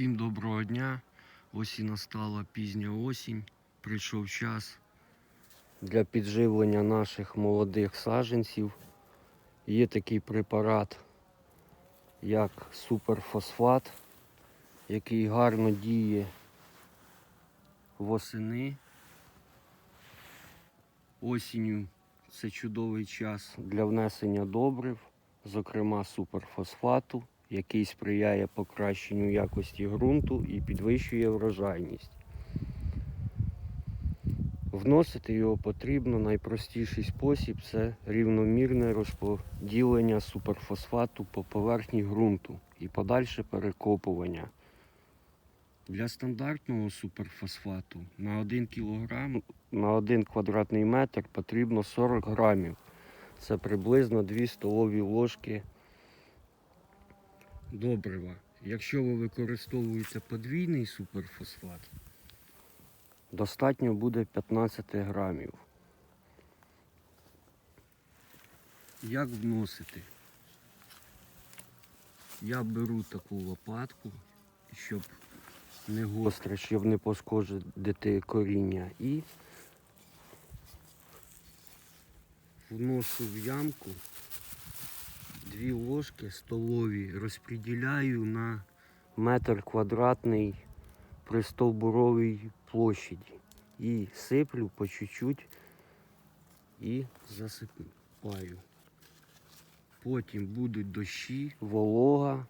Всім доброго дня. Ось і настала пізня осінь. Прийшов час для підживлення наших молодих саджанців. Є такий препарат, як суперфосфат, який гарно діє восени. Осінню це чудовий час для внесення добрив, зокрема суперфосфату, який сприяє покращенню якості ґрунту і підвищує врожайність. Вносити його потрібно найпростіший спосіб це рівномірне розподілення суперфосфату по поверхні ґрунту і подальше перекопування. Для стандартного суперфосфату на 1 кг на 1 квадратний метр потрібно 40 грамів. Це приблизно 2 столові ложки добрива. Якщо ви використовуєте подвійний суперфосфат, достатньо буде 15 грамів. Як вносити? Я беру таку лопатку, щоб не гостре, щоб не пошкодити коріння. І вношу в ямку дві ложки столові, розподіляю на метр квадратний при стовбуровій площаді. І сиплю по чуть-чуть і засипаю. Потім будуть дощі, волога.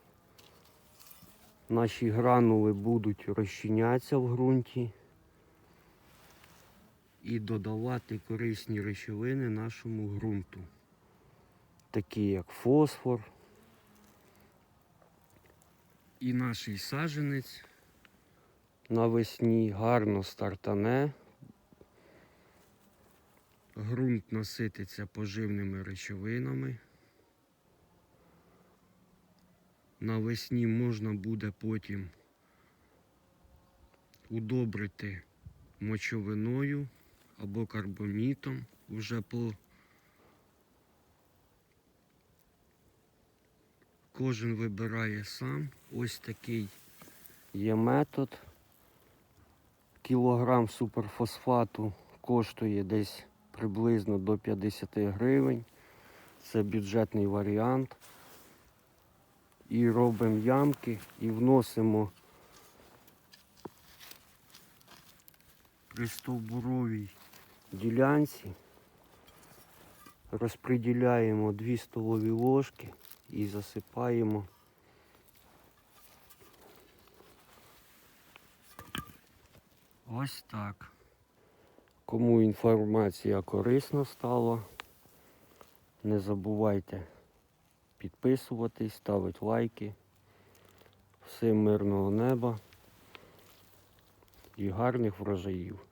Наші гранули будуть розчинятися в ґрунті і додавати корисні речовини нашому ґрунту, такі як фосфор. І наш саджанець навесні гарно стартане. Ґрунт насититься поживними речовинами. Навесні можна буде потім удобрити мочовиною або карбомітом вже по кожен вибирає сам. Ось такий є метод. Кілограм суперфосфату коштує десь приблизно до 50 гривень. Це бюджетний варіант. І робимо ямки і вносимо при стовбуровій ділянці, розподіляємо 2 столові ложки і засипаємо ось так. Кому інформація корисна стала, не забувайте підписуватись, ставити лайки. Всім мирного неба і гарних врожаїв.